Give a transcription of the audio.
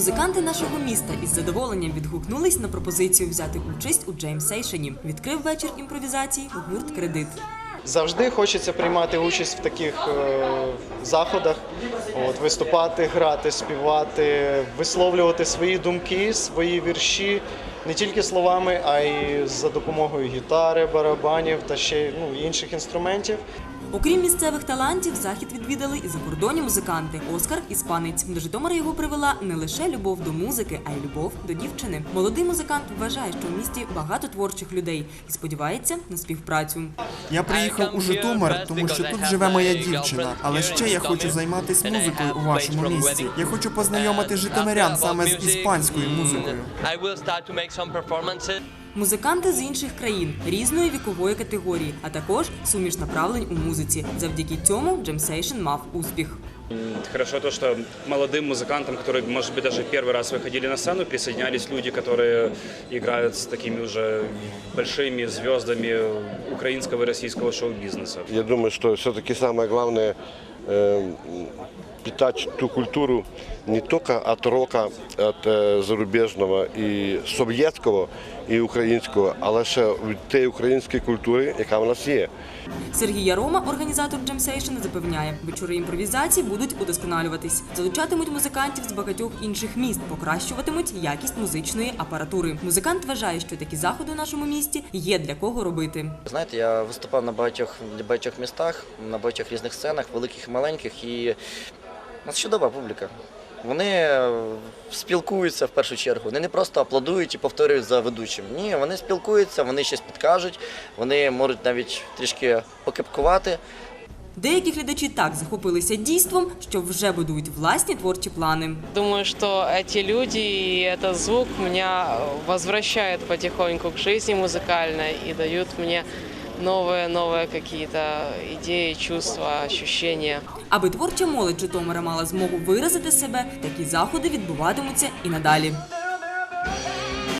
Музиканти нашого міста із задоволенням відгукнулись на пропозицію взяти участь у джеймсейшені. Відкрив вечір імпровізації гурт Кредит. Завжди хочеться приймати участь в таких е, заходах, от, виступати, грати, співати, висловлювати свої думки, свої вірші не тільки словами, а й за допомогою гітари, барабанів та ще ну, інших інструментів. Окрім місцевих талантів, захід відвідали і закордонні музиканти. Оскар іспанець. До Житомира його привела не лише любов до музики, а й любов до дівчини. Молодий музикант вважає, що в місті багато творчих людей і сподівається на співпрацю. Я приїхав у Житомир, тому що тут живе моя дівчина. Але ще я хочу займатися музикою у вашому місті. Я хочу познайомити житомирян саме з іспанською музикою. I will start to make some performances. Музиканти з інших країн різної вікової категорії, а також суміш направлень у музиці. Завдяки цьому джемсейшн мав успіх. Хорошо то, что молодым музыкантам, которые, может быть, даже первый раз выходили на сцену, присоединялись люди, которые играют с такими уже большими звездами украинского и российского шоу-бизнеса. Я думаю, что все-таки самое главное э, питать ту культуру не только от рока, от э, зарубежного і совєтського, і українського, але ще від тієї української культури, яка в нас є. Сергій Ярома, організатор джемсейшн, запевняє, вечори імпровізації будуть удосконалюватись, залучатимуть музикантів з багатьох інших міст, покращуватимуть якість музичної апаратури. Музикант вважає, що такі заходи у нашому місті є для кого робити. Знаєте, я виступав на багатьох, багатьох містах, на багатьох різних сценах, великих і маленьких, і у нас чудова публіка. Вони е, спілкуються в першу чергу. Вони не просто аплодують і повторюють за ведучим. Ні, вони спілкуються, вони щось підкажуть, вони можуть навіть трішки покепкувати. Деякі глядачі так захопилися дійством, що вже будують власні творчі плани. Думаю, что эти люди и этот звук меня возвращают потихоньку к жизни музыкальной и дают мне новые-новые какие-то идеи, чувства, ощущения. Аби творча молодь Житомира мала змогу виразити себе, такі заходи відбуватимуться і надалі.